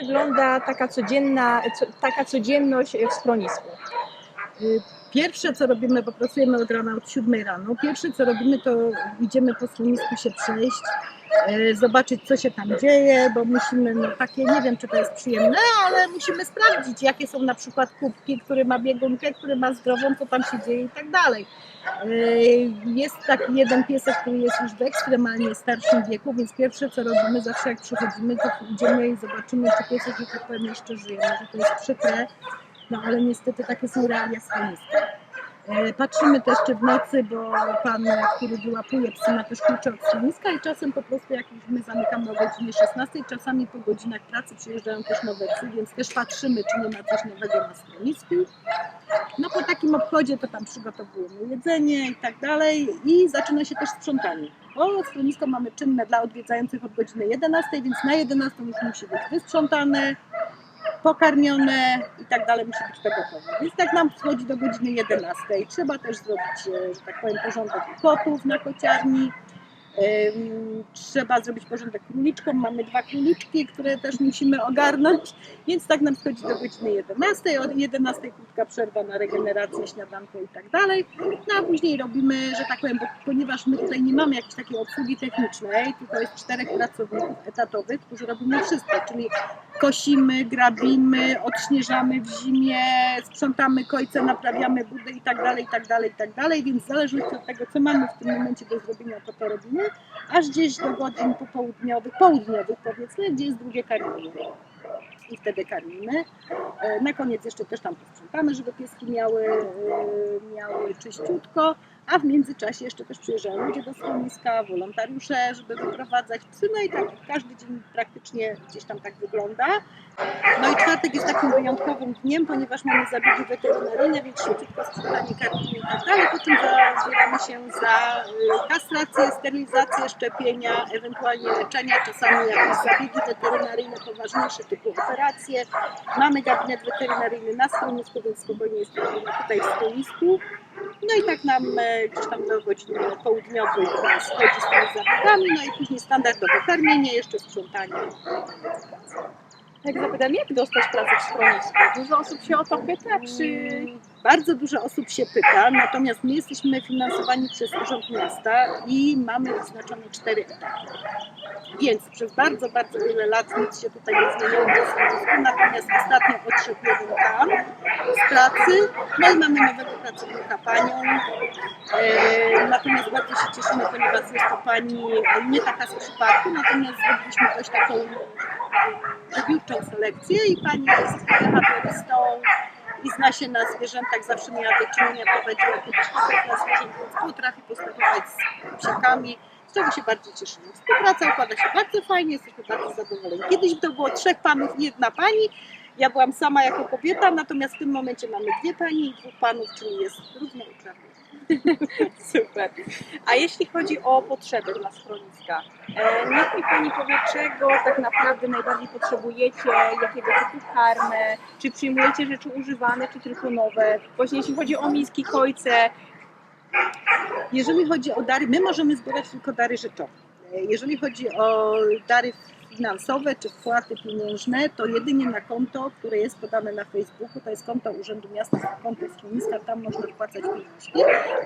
wygląda taka codzienna, co, taka codzienność w schronisku? Y, Pierwsze co robimy, bo pracujemy od rana, od 7 rano, pierwsze co robimy to idziemy po schronisku się przejść, e, zobaczyć co się tam dzieje, bo musimy, no takie, nie wiem czy to jest przyjemne, ale musimy sprawdzić jakie są na przykład kubki, który ma biegunkę, który ma zdrową, co tam się dzieje i tak dalej. E, Jest taki jeden piesek, który jest już w ekstremalnie starszym wieku, więc pierwsze co robimy zawsze jak przychodzimy, to idziemy i zobaczymy, czy piesek, że tak powiem, jeszcze żyje. Może to jest przykre, no ale niestety takie są realia schroniska. E, Patrzymy też czy w nocy, bo pan, który wyłapuje psy, ma też klucze od schroniska i czasem po prostu jak już my zamykamy o godzinie 16, czasami po godzinach pracy przyjeżdżają też nowe psy, więc też patrzymy, czy nie ma coś nowego na schronisku. No po takim obchodzie to tam przygotowujemy jedzenie i tak dalej i zaczyna się też sprzątanie. Bo schronisko mamy czynne dla odwiedzających od godziny 11, więc na 11 już musi być wysprzątane, pokarmione i tak dalej, musi być to gotowe. Więc tak nam schodzi do godziny 11. Trzeba też zrobić, e, tak powiem, porządek kotów na kociarni. Trzeba zrobić porządek króliczkom. Mamy dwa króliczki, które też musimy ogarnąć, więc tak nam schodzi do godziny 11. Od 11 krótka przerwa na regenerację, śniadanko i tak dalej. No a później robimy, że tak powiem, bo, ponieważ my tutaj nie mamy jakiejś takiej obsługi technicznej, tylko jest czterech pracowników etatowych, którzy robimy wszystko, czyli kosimy, grabimy, odśnieżamy w zimie, sprzątamy kojce, naprawiamy budy i tak dalej, i tak dalej, i tak dalej, więc w zależności od tego, co mamy w tym momencie do zrobienia, to to robimy, aż gdzieś do godzin popołudniowych, południowych powiedzmy, gdzie jest drugie karmienie. I wtedy karmimy. E, Na koniec jeszcze też tam posprzątamy, żeby pieski miały, e, miały czyściutko, a w międzyczasie jeszcze też przyjeżdżają ludzie do schroniska, wolontariusze, żeby wyprowadzać psy, no i tak każdy dzień praktycznie gdzieś tam tak wygląda. No i czwartek jest takim wyjątkowym dniem, ponieważ mamy zabiegi weterynaryjne, więc szybciutko sprzątanie karmimy i tak dalej. Potem zabieramy się za y, kastrację, sterylizację, szczepienia, ewentualnie leczenia, czasami jakieś zabiegi weterynaryjne poważniejsze typu operacje. Mamy gabinet weterynaryjny na schronisku, więc spokojnie jest tutaj w schronisku. No i tak nam e, gdzieś tam do godziny południowej schodzi z tymi zabiegami, no i później standardowe karmienie, jeszcze sprzątanie. Jak zapytam, jak dostać pracę w schronisku? Dużo osób się o to pyta, czy... Bardzo dużo osób się pyta, natomiast my jesteśmy finansowani przez Urząd Miasta i mamy wyznaczone cztery etaty. Więc przez bardzo, bardzo wiele lat nic się tutaj nie zmieniło w schronisku, natomiast ostatnio odszedł jeden tam z pracy, no i mamy nowego pracownika panią. E, natomiast bardzo się cieszymy, ponieważ jest to pani nie taka z przypadku, natomiast zrobiliśmy dość taką wybiórczą selekcję i pani jest rehabilitystą i zna się na zwierzętach, zawsze miała do czynienia, prowadziła kiedyś hodowlę na zwierząt, więc potrafi postępować z psiakami, z czego się bardzo cieszymy. Współpraca układa się bardzo fajnie, jesteśmy bardzo zadowoleni. Kiedyś to było trzech panów i jedna pani, ja byłam sama jako kobieta, natomiast w tym momencie mamy dwie pani i dwóch panów, czyli jest równouprawnienie. Super. A jeśli chodzi o potrzeby dla schroniska, e, niech mi Pani powie, czego tak naprawdę najbardziej potrzebujecie, jakiego typu karmę, czy przyjmujecie rzeczy używane, czy tylko nowe, właśnie jeśli chodzi o miski, kojce, Jeżeli chodzi o dary, my możemy zbierać tylko dary rzeczowe. Jeżeli chodzi o dary finansowe czy wpłaty pieniężne, to jedynie na konto, które jest podane na Facebooku, to jest konto Urzędu Miasta, konto schroniska, tam można wpłacać pieniążki.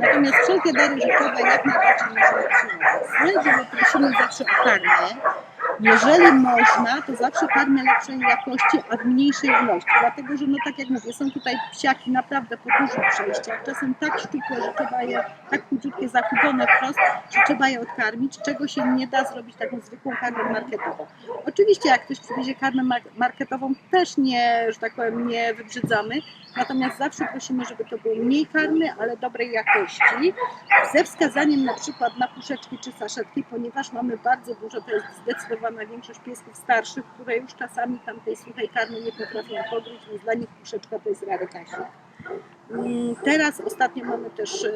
Natomiast wszelkie dary rzeczowe jak najbardziej możemy przyjmować. Znajdziemy, prosimy zawsze o karmę. Jeżeli można, to zawsze karmę lepszej jakości, a w mniejszej ilości. Dlatego, że no tak jak mówię, są tutaj psiaki naprawdę po dużych przejściach, czasem tak szczupłe, że trzeba je, tak chudziutkie, zachudzone wprost, że trzeba je odkarmić, czego się nie da zrobić taką zwykłą karmę marketową. Oczywiście jak ktoś przywiezie karmę mar- marketową, też nie, że tak powiem, nie wybrzydzamy, natomiast zawsze prosimy, żeby to było mniej karmy, ale dobrej jakości, ze wskazaniem na przykład na puszeczki czy saszetki, ponieważ mamy bardzo dużo, to jest zdecydowana większość piesków starszych, które już czasami tam tej suchej karmy nie potrafią podróż, więc dla nich puszeczka to jest rarytasik. Mm, Teraz ostatnio mamy też e,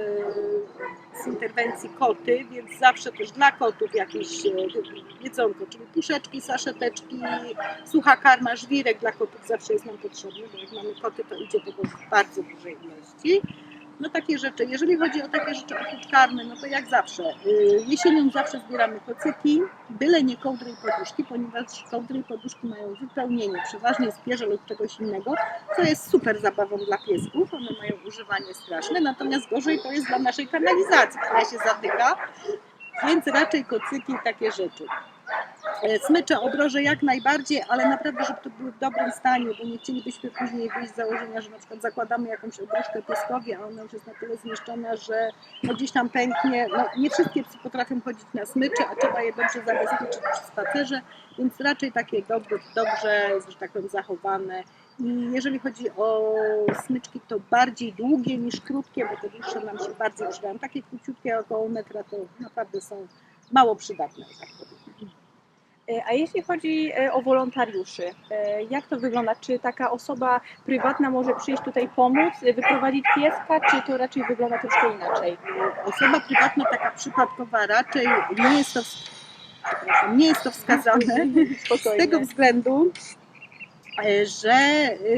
z interwencji koty, więc zawsze też dla kotów jakieś e, jedzonko, czyli puszeczki, saszeteczki, sucha karma, żwirek dla kotów zawsze jest nam potrzebny, bo jak mamy koty, to idzie tego w bardzo dużej ilości. No takie rzeczy. Jeżeli chodzi o takie rzeczy oprócz karmy, no to jak zawsze. y, Jesienią zawsze zbieramy kocyki, byle nie kołdry i poduszki, ponieważ kołdry i poduszki mają wypełnienie przeważnie z pierze lub czegoś innego, co jest super zabawą dla piesków. One mają używanie straszne, natomiast gorzej to jest dla naszej kanalizacji, która się zatyka, więc raczej kocyki i takie rzeczy. E, Smycze, obroże jak najbardziej, ale naprawdę, żeby to były w dobrym stanie, bo nie chcielibyśmy później wyjść z założenia, że na przykład zakładamy jakąś obruszkę pieskowi, a ona już jest na tyle zniszczona, że no gdzieś tam pęknie. No, nie wszystkie psy potrafią chodzić na smycze, a trzeba je dobrze zabezpieczyć przy spacerze, więc raczej takie dobrze, dobrze że tak powiem, zachowane. I jeżeli chodzi o smyczki, to bardziej długie niż krótkie, bo te dłuższe nam się bardziej przydają. Takie króciutkie, około metra, to naprawdę są mało przydatne, tak A jeśli chodzi e, o wolontariuszy, e, jak to wygląda? Czy taka osoba prywatna może przyjść tutaj pomóc, e, wyprowadzić pieska, czy to raczej wygląda troszkę inaczej? Osoba prywatna, taka przypadkowa, raczej nie jest to, nie jest to wskazane z Spokojnie. tego względu, e, że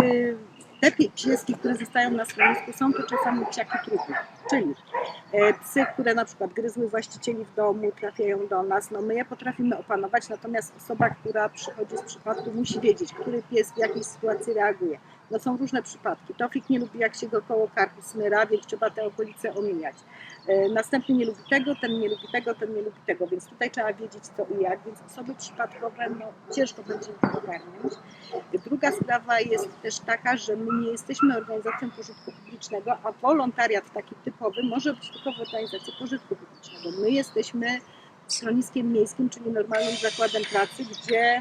y, te pie- pieski, które zostają na schronisku, są to czasami psiaki trupy, czyli e, psy, które na przykład gryzły właścicieli w domu, trafiają do nas, no my je potrafimy opanować, natomiast osoba, która przychodzi z przypadku, musi wiedzieć, który pies w jakiej sytuacji reaguje. No są różne przypadki. Tofik nie lubi, jak się go koło karku smyra, więc trzeba te okolice omijać. E, Następny nie lubi tego, ten nie lubi tego, ten nie lubi tego, więc tutaj trzeba wiedzieć co i jak, więc osoby przypadkowe, no ciężko będzie ich ogarnąć. Druga sprawa jest też taka, że my nie jesteśmy organizacją pożytku publicznego, a wolontariat taki typowy może być tylko w organizacji pożytku publicznego. My jesteśmy schroniskiem miejskim, czyli normalnym zakładem pracy, gdzie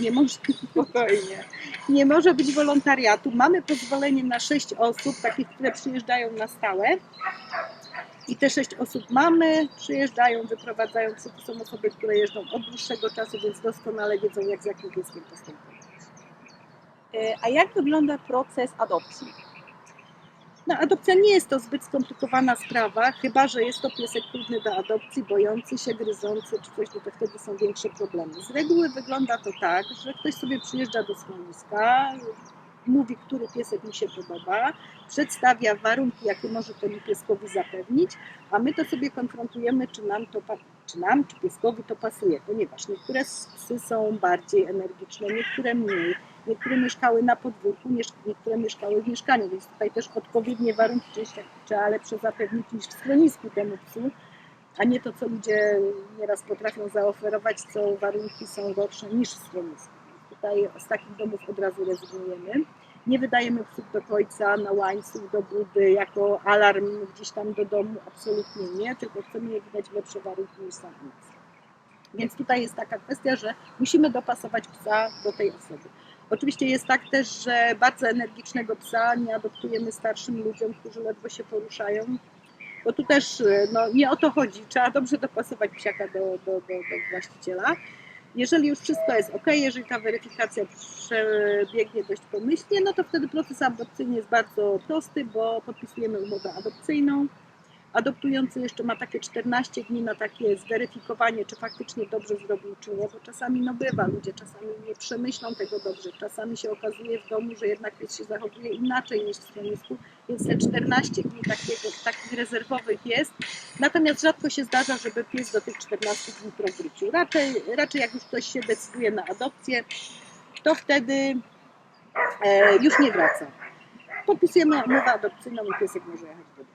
nie może, Spokojnie. nie może być wolontariatu. Mamy pozwolenie na sześć osób, takich, które przyjeżdżają na stałe. I te sześć osób mamy, przyjeżdżają, wyprowadzają psy. To są osoby, które jeżdżą od dłuższego czasu, więc doskonale wiedzą, jak z jakim postępować. E, A jak wygląda proces adopcji? No, adopcja nie jest to zbyt skomplikowana sprawa, chyba że jest to piesek trudny do adopcji, bojący się, gryzący czy coś, to wtedy są większe problemy. Z reguły wygląda to tak, że ktoś sobie przyjeżdża do schroniska, mówi, który piesek mi się podoba, przedstawia warunki, jakie może temu pieskowi zapewnić, a my to sobie konfrontujemy, czy nam to czy nam, czy pieskowi to pasuje, ponieważ niektóre psy są bardziej energiczne, niektóre mniej. Niektóre mieszkały na podwórku, niektóre mieszkały w mieszkaniu, więc tutaj też odpowiednie warunki trzeba lepsze zapewnić niż w schronisku temu psu, a nie to, co ludzie nieraz potrafią zaoferować, co warunki są gorsze niż w schronisku. Tutaj z takich domów od razu rezygnujemy. Nie wydajemy psów do końca, na łańcuch, do budy, jako alarm gdzieś tam do domu, absolutnie nie, tylko chcemy je wydać w lepsze warunki niż samicy. Więc tutaj jest taka kwestia, że musimy dopasować psa do tej osoby. Oczywiście jest tak też, że bardzo energicznego psa nie adoptujemy starszym ludziom, którzy ledwo się poruszają, bo tu też no, nie o to chodzi. Trzeba dobrze dopasować psiaka do, do, do, do właściciela. Jeżeli już wszystko jest ok, jeżeli ta weryfikacja przebiegnie dość pomyślnie, no to wtedy proces adopcyjny jest bardzo prosty, bo podpisujemy umowę adopcyjną. Adoptujący jeszcze ma takie 14 dni na takie zweryfikowanie, czy faktycznie dobrze zrobił, czy nie, bo czasami no bywa, ludzie czasami nie przemyślą tego dobrze, czasami się okazuje w domu, że jednak pies się zachowuje inaczej niż w schronisku, więc te 14 dni takiego, takich rezerwowych jest, natomiast rzadko się zdarza, żeby pies do tych 14 dni powrócił. Raczej, raczej jak już ktoś się decyduje na adopcję, to wtedy e, już nie wraca. Podpisujemy umowę adopcyjną i piesek może jechać do domu.